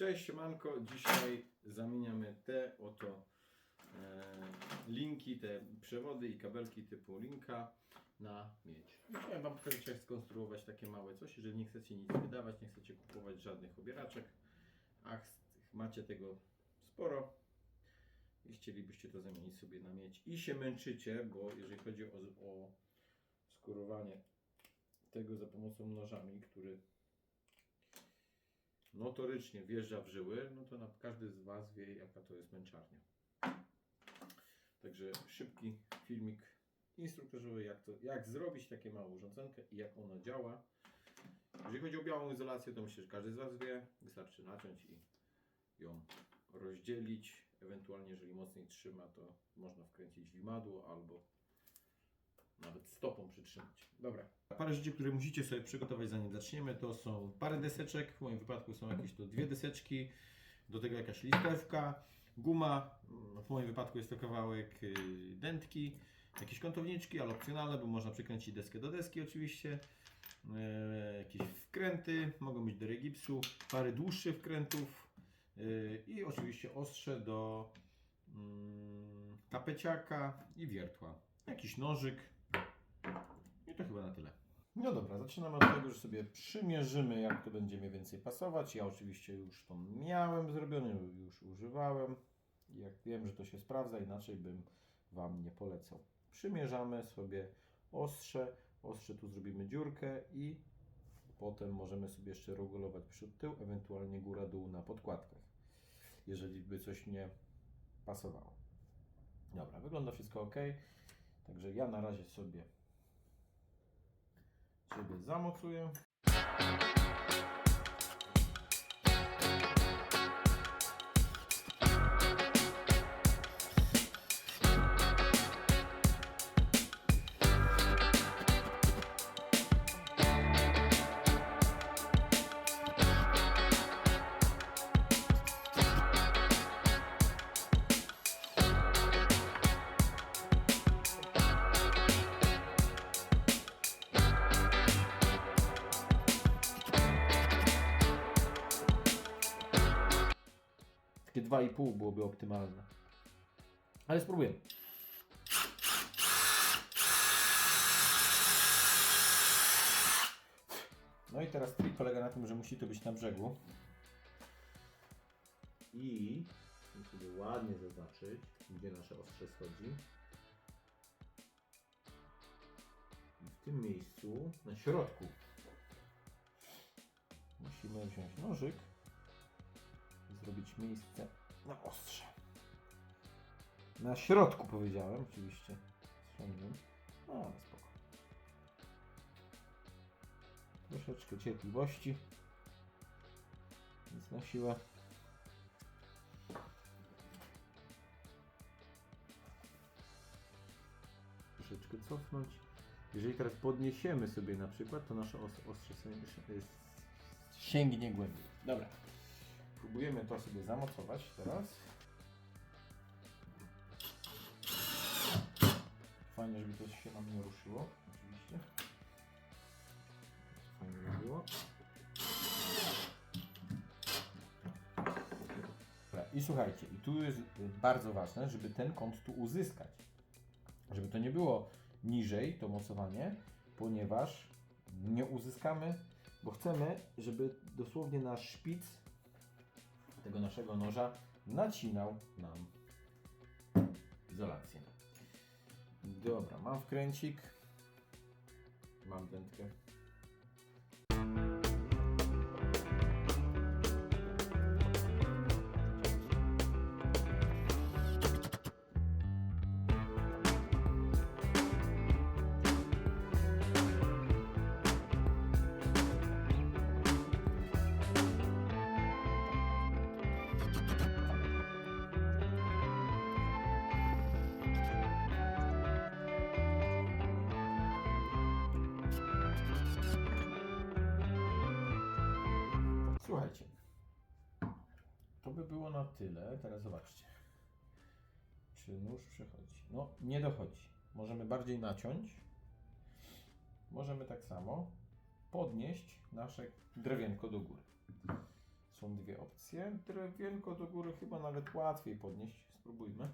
Cześć, siemanko. Dzisiaj zamieniamy te oto e, linki, te przewody i kabelki typu linka na miedź. Chciałem Wam pokazać jak skonstruować takie małe coś, jeżeli nie chcecie nic wydawać, nie chcecie kupować żadnych obieraczek, a macie tego sporo i chcielibyście to zamienić sobie na miedź i się męczycie, bo jeżeli chodzi o, o skórowanie tego za pomocą nożami, który notorycznie wjeżdża w żyły, no to każdy z Was wie, jaka to jest męczarnia. Także szybki filmik instruktażowy, jak, to, jak zrobić takie małe urządzenkę i jak ono działa. Jeżeli chodzi o białą izolację, to myślę, że każdy z Was wie. Wystarczy naciąć i ją rozdzielić. Ewentualnie, jeżeli mocniej trzyma, to można wkręcić w imadło albo nawet stopą przytrzymać. Dobra. Parę rzeczy, które musicie sobie przygotować zanim zaczniemy, to są parę deseczek. W moim wypadku są jakieś to dwie deseczki. Do tego jakaś listewka, guma. W moim wypadku jest to kawałek y, dętki, jakieś kątowniczki, ale opcjonalne, bo można przykręcić deskę do deski oczywiście. E, jakieś wkręty, mogą być do regipsu, parę dłuższych wkrętów y, i oczywiście ostrze do mm, tapeciaka i wiertła. Jakiś nożyk, to chyba na tyle. No dobra, zaczynamy od tego, że sobie przymierzymy, jak to będzie mniej więcej pasować. Ja oczywiście już to miałem zrobione, już używałem. Jak wiem, że to się sprawdza, inaczej bym Wam nie polecał. Przymierzamy sobie ostrze. Ostrze tu zrobimy dziurkę i potem możemy sobie jeszcze regulować przód, tył, ewentualnie góra, dół na podkładkach, jeżeli by coś nie pasowało. Dobra, wygląda wszystko ok. Także ja na razie sobie Ciebie zamocuję. 2,5 byłoby optymalne. Ale spróbujemy. No i teraz trik polega na tym, że musi to być na brzegu. I musimy ładnie zaznaczyć, gdzie nasze ostrze schodzi. I w tym miejscu, na środku, musimy wziąć nożyk i zrobić miejsce na ostrze. Na środku powiedziałem, oczywiście. No, ale spoko. Troszeczkę cierpliwości. Nic na siłę. Troszeczkę cofnąć. Jeżeli teraz podniesiemy sobie na przykład, to nasze os- ostrze sięgnie głębiej. Dobra. Próbujemy to sobie zamocować teraz. Fajnie, żeby to się nam nie ruszyło, oczywiście. Fajnie by było. I słuchajcie, i tu jest bardzo ważne, żeby ten kąt tu uzyskać. Żeby to nie było niżej, to mocowanie, ponieważ nie uzyskamy, bo chcemy, żeby dosłownie nasz szpic tego naszego noża nacinał nam izolację. Dobra, mam wkręcik, mam dętkę. Słuchajcie, to by było na tyle. Teraz zobaczcie. Czy nóż przechodzi? No, nie dochodzi. Możemy bardziej naciąć. Możemy tak samo podnieść nasze drewienko do góry. Są dwie opcje. Drewienko do góry chyba nawet łatwiej podnieść. Spróbujmy.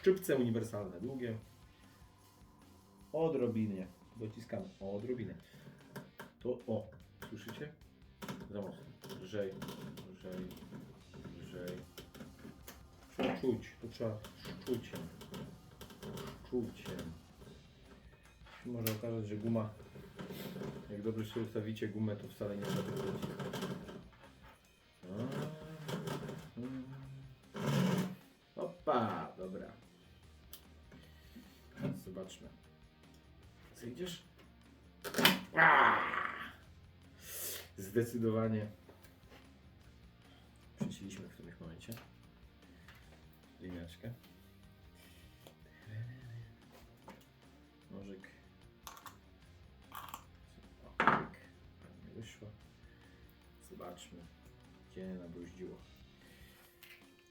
Szczypce uniwersalne, długie. Odrobinie. Dociskamy. Odrobinę. To o, słyszycie? Za mocno. Lżej, lżej, lżej. Czuć, to trzeba czuciem. Czuciem. Się Może okazać, że guma, jak dobrze się ustawicie gumę, to wcale nie trzeba tego zdecydowanie przycięliśmy w którymś momencie liniaczkę. Nożyk. Tak. Ładnie wyszło. Zobaczmy, gdzie nabruździło.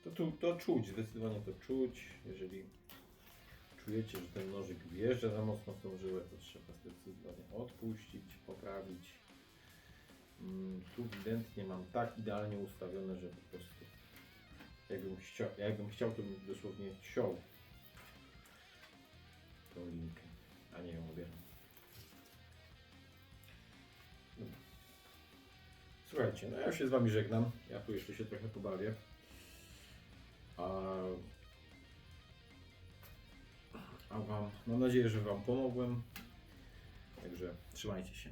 To, tu, to czuć, zdecydowanie to czuć. Jeżeli czujecie, że ten nożyk wjeżdża za mocno w tą żyłę, to trzeba zdecydowanie odpuścić, poprawić. Mm, Tu ewidentnie mam tak idealnie ustawione, że po prostu jakbym chciał, jakbym chciał to dosłownie ciął tą linkę, a nie ją obieram. Słuchajcie, no ja się z Wami żegnam. Ja tu jeszcze się trochę pobawię. A, a Wam, mam nadzieję, że Wam pomogłem. Także trzymajcie się.